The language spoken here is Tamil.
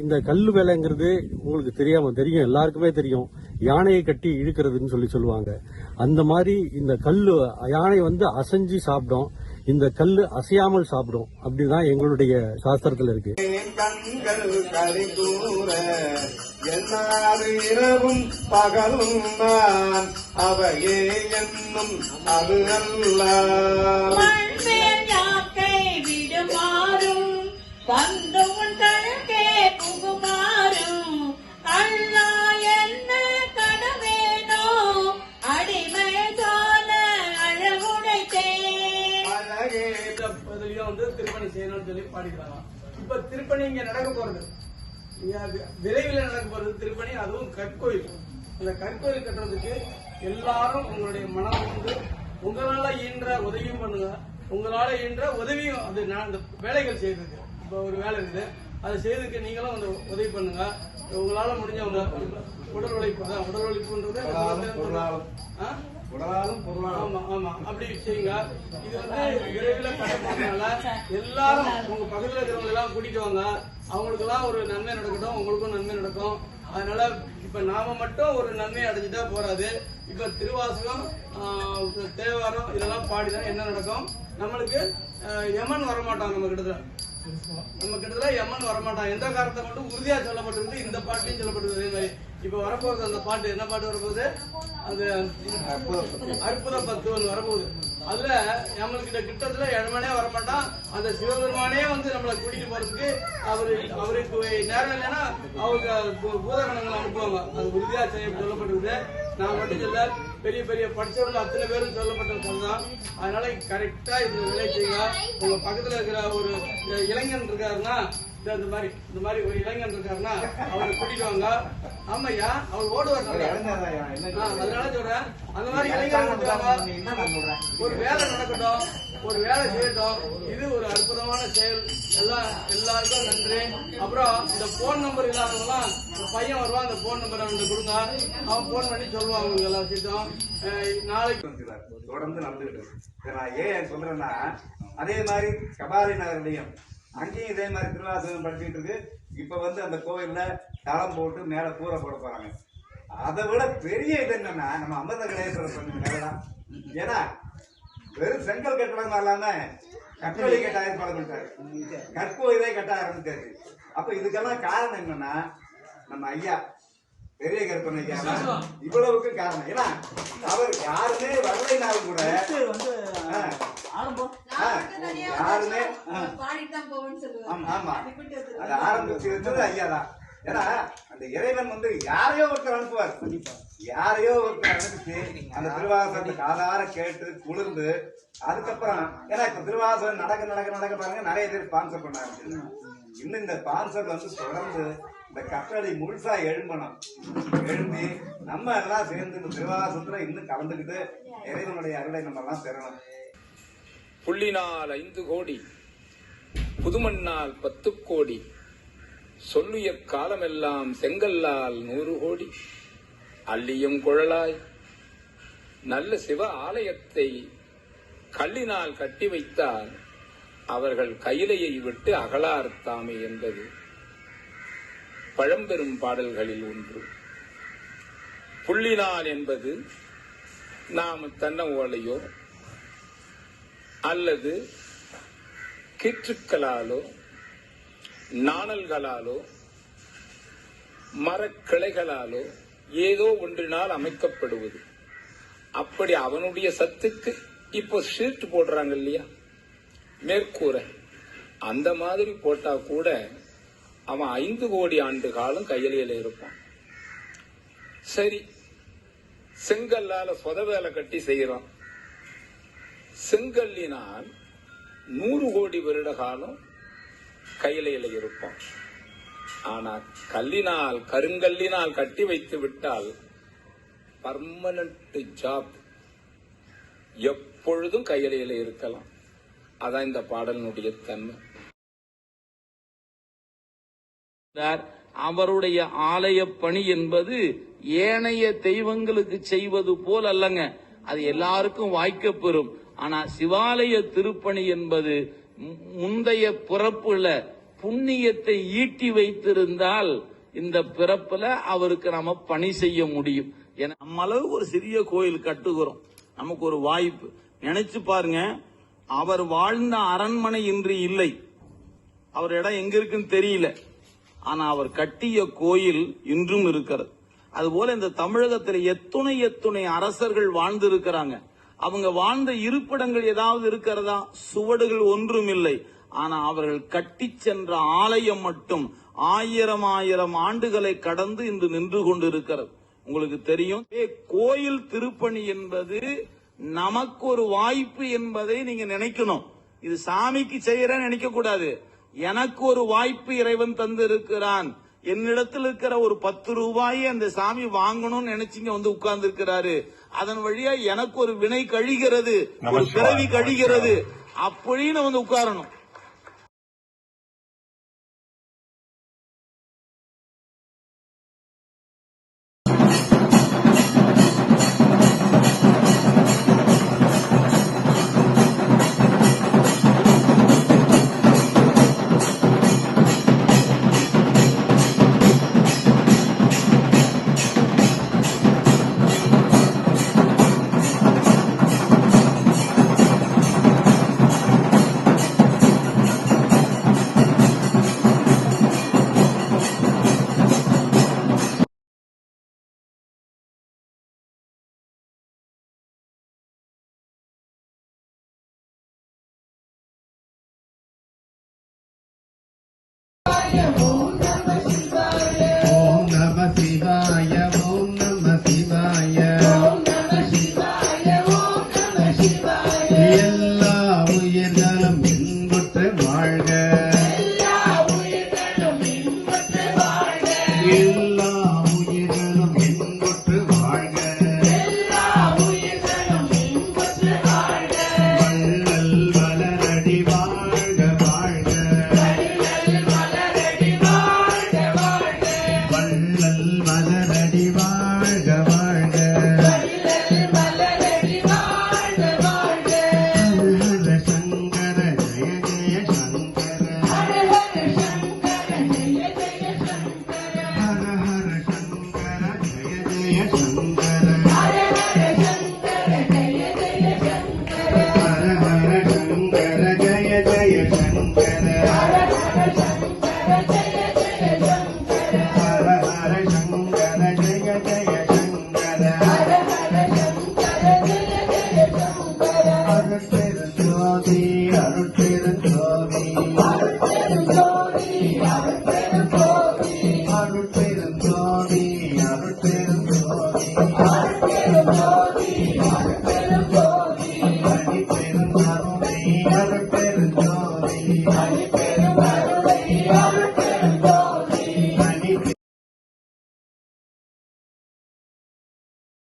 இந்த கல் வேலைங்கிறது உங்களுக்கு தெரியாம தெரியும் எல்லாருக்குமே தெரியும். யானையை கட்டி இழுக்கிறதுன்னு சொல்லி சொல்லுவாங்க. அந்த மாதிரி இந்த கல் யானை வந்து அசைஞ்சு சாப்பிடும். இந்த கல் அசையாமல் சாப்பிடும். அப்படிதான் எங்களுடைய சாஸ்திரத்துல இருக்கு. இரவும் பகலும் அவையே என்னும் அது அல்ல திருப்பணி செய்யணும்னு சொல்லி பாடிக்கிறாங்க இப்ப திருப்பணி இங்க நடக்க போறது. இங்க விரைவில் நடக்க போறது திருப்பணி அதுவும் கற்கோயில். அந்த கற்கோயில் கட்டுறதுக்கு எல்லாரும் உங்களுடைய மனம் வந்து உங்களால ஈன்ற உதவியும் பண்ணுங்க. உங்களால ஈன்ற உதவியும் அது நான் அந்த வேலைகள் செய்யறதுக்கு இப்போ ஒரு வேலை இருக்குது. அதை செய்யறதுக்கு நீங்களும் அந்த உதவி பண்ணுங்க. உங்களால முடிஞ்சவங்க உடல் உழைப்பு அதான் உடல் உழைப்புன்றது? உடலாலும் பொருளாலும். ஆமா ஆமா. அப்படி செய்யுங்க. இது வந்து விரைவில் எல்லாரும் உங்க பக்கத்துல இருக்கிறவங்க எல்லாம் கூட்டிட்டு வாங்க. அவங்களுக்கு எல்லாம் ஒரு நன்மை நடக்கட்டும் உங்களுக்கும் நன்மை நடக்கும். அதனால இப்ப நாம மட்டும் ஒரு நன்மை அடைஞ்சிட்டா போறாது. இப்ப திருவாசகம் தேவாரம் இதெல்லாம் பாடிதான் என்ன நடக்கும்? நம்மளுக்கு யமன் வரமாட்டான் நம்ம கிட்டத்துல. நம்ம கிட்டத்தட்ட எம்மன் வரமாட்டான். எந்த காரணத்தை மட்டும் உறுதியா சொல்லப்பட்டிருக்கு. இந்த பாட்டையும் சொல்லப்பட்டிருக்கு. அதே மாதிரி இப்ப வரப்போகுது அந்த பாட்டு. என்ன பாட்டு வரப்போகுது? அது அற்புத பத்து ஒன்று வரப்போகுது. அதுல நம்மளுக்கிட்ட கிட்டத்துல எழமனே வரமாட்டான். அந்த சிவபெருமானே வந்து நம்மளை கூட்டிட்டு போறதுக்கு அவரு அவருக்கு நேரம் இல்லைன்னா அவங்க பூதகணங்களை அனுப்புவாங்க. அது உறுதியா செய்ய சொல்லப்பட்டிருக்கு. நான் மட்டும் சொல்ல பெரிய பெரிய படிச்சவங்க அத்தனை பேரும் சொல்லப்பட்ட சொல்லலாம் அதனால கரெக்டா இந்த நிலைச்சீங்க உங்க பக்கத்துல இருக்கிற ஒரு இளைஞன் இருக்காருன்னா இந்த இந்த மாதிரி இந்த மாதிரி ஒரு இளைஞன் இருக்காருன்னா அவரை கூட்டிட்டு வாங்க. ஆமாய்யா அவர் ஓடுவார் அதனால சொல்றேன் அந்த மாதிரி இளைஞர்கள் ஒரு வேலை நடக்கட்டும் ஒரு வேலை செய்யட்டும். இது ஒரு அற்புதமான செயல். எல்லாம் எல்லாருக்கும் நன்றி. அப்புறம் இந்த போன் நம்பர் இல்லாதவங்களாம் பையன் வருவான் அந்த போன் நம்பர் அவனுக்கு கொடுங்க. அவன் போன் பண்ணி சொல்லுவான் அவங்க எல்லா விஷயத்தையும். நாளைக்கு. தொடர்ந்து நடந்துகிட்டு நான் ஏன் சொல்றேன்னா அதே மாதிரி கபாலி நகர்லயும் அங்கேயும் இதே மாதிரி திருவாசகம் படிச்சுட்டு இருக்கு. இப்ப வந்து அந்த கோயில்ல தளம் போட்டு மேல கூரை போட போறாங்க. அதை விட பெரிய இது என்னன்னா நம்ம அமிர்த கணேஸ்வரர் கதைதான் ஏன்னா வெறும் செங்கல் கட்டடம் இல்லாம கட்டளை கட்ட ஆரம்பிட்டாரு கற்கோயிலே கட்ட ஆரம்பிச்சாரு அப்ப இதுக்கெல்லாம் காரணம் என்னன்னா நம்ம ஐயா பெரிய கற்பனை ஐயா இவ்வளவுக்கு காரணம். ஏன்னா அவர் யாருமே வரலைனாலும் கூட ஆ, ஆ, யாருமே ஆ, ஆமா, ஆமா. அது ஆரம்பிச்சு வச்சது ஐயா தான். ஏன்னா அந்த இறைவன் வந்து யாரையோ ஒருத்தர் அனுப்புவார். யாரையோ ஒருத்தர் அனுப்பிச்சு அந்த திருவாசகத்தை காதார கேட்டு குளிர்ந்து அதுக்கப்புறம் ஏன்னா இப்ப திருவாசகம் நடக்க நடக்க நடக்க பாருங்க நிறைய பேர் ஸ்பான்சர் பண்ணாங்க இன்னும் இந்த ஸ்பான்சர் வந்து தொடர்ந்து இந்த கட்டளை முழுசா எழும்பணும். எழும்பி நம்ம எல்லாம் சேர்ந்து இந்த திருவாசகத்துல இன்னும் கலந்துக்கிட்டு இறைவனுடைய அருளை நம்ம எல்லாம் பெறணும். புள்ளினால் ஐந்து கோடி புதுமண்ணால் பத்து கோடி சொல்லிய காலமெல்லாம் செங்கல்லால் நூறு கோடி அள்ளியும் குழலாய். நல்ல சிவ ஆலயத்தை கல்லினால் கட்டி வைத்தால் அவர்கள் கையிலையை விட்டு அகலார்த்தாமே என்பது பழம்பெரும் பாடல்களில் ஒன்று. புள்ளினால் என்பது நாம் தென்னை ஓலையோ அல்லது கீற்றுக்களாலோ நாணல்களாலோ மரக்கிளைகளாலோ ஏதோ ஒன்றினால் அமைக்கப்படுவது. அப்படி அவனுடைய சத்துக்கு இப்போ ஷீட் போடுறாங்க இல்லையா? மேற்கூரை. அந்த மாதிரி போட்டா கூட அவன் ஐந்து கோடி ஆண்டு காலம் கையிலையில இருப்பான். சரி செங்கல்லால சொத வேலை கட்டி செய்யறான். செங்கல்லினால் நூறு கோடி வருட காலம் கையிலையில இருக்கும். ஆனா கல்லினால் கருங்கல்லினால் கட்டி வைத்து விட்டால் பர்மனண்ட் ஜாப் எப்பொழுதும் கையிலையில இருக்கலாம். அதான் இந்த பாடலினுடைய தன்மை. அவருடைய ஆலய பணி என்பது ஏனைய தெய்வங்களுக்கு செய்வது போல் அல்லங்க. அது எல்லாருக்கும் வாய்க்கப்பெறும். ஆனா சிவாலய திருப்பணி என்பது முந்தைய பிறப்புல புண்ணியத்தை ஈட்டி வைத்திருந்தால் இந்த பிறப்புல அவருக்கு நாம பணி செய்ய முடியும். என நம்ம அளவுக்கு ஒரு சிறிய கோயில் கட்டுகிறோம். நமக்கு ஒரு வாய்ப்பு. நினைச்சு பாருங்க அவர் வாழ்ந்த அரண்மனை இன்று இல்லை. அவர் இடம் எங்க இருக்குன்னு தெரியல. ஆனா அவர் கட்டிய கோயில் இன்றும் இருக்கிறது. அதுபோல இந்த தமிழகத்தில் எத்துணை எத்துணை அரசர்கள் வாழ்ந்து இருக்கிறாங்க அவங்க வாழ்ந்த இருப்பிடங்கள் ஏதாவது இருக்கிறதா? சுவடுகள் ஒன்றும் இல்லை. ஆனா அவர்கள் கட்டி சென்ற ஆலயம் மட்டும் ஆயிரம் ஆயிரம் ஆண்டுகளை கடந்து இன்று நின்று கொண்டிருக்கிறது. உங்களுக்கு தெரியும்? ஏ, கோயில் திருப்பணி என்பது நமக்கு ஒரு வாய்ப்பு என்பதை நீங்க நினைக்கணும். இது சாமிக்கு செய்யறேன்னு நினைக்க கூடாது எனக்கு ஒரு வாய்ப்பு இறைவன் தந்திருக்கிறான். என்னிடத்தில் இருக்கிற ஒரு பத்து ரூபாயை அந்த சாமி வாங்கணும்னு நினைச்சிங்க வந்து உட்கார்ந்து இருக்கிறாரு அதன் வழியா எனக்கு ஒரு வினை கழிகிறது ஒரு பிறவி கழிகிறது. அப்படின்னு வந்து உட்காரணும். Yeah. 年成。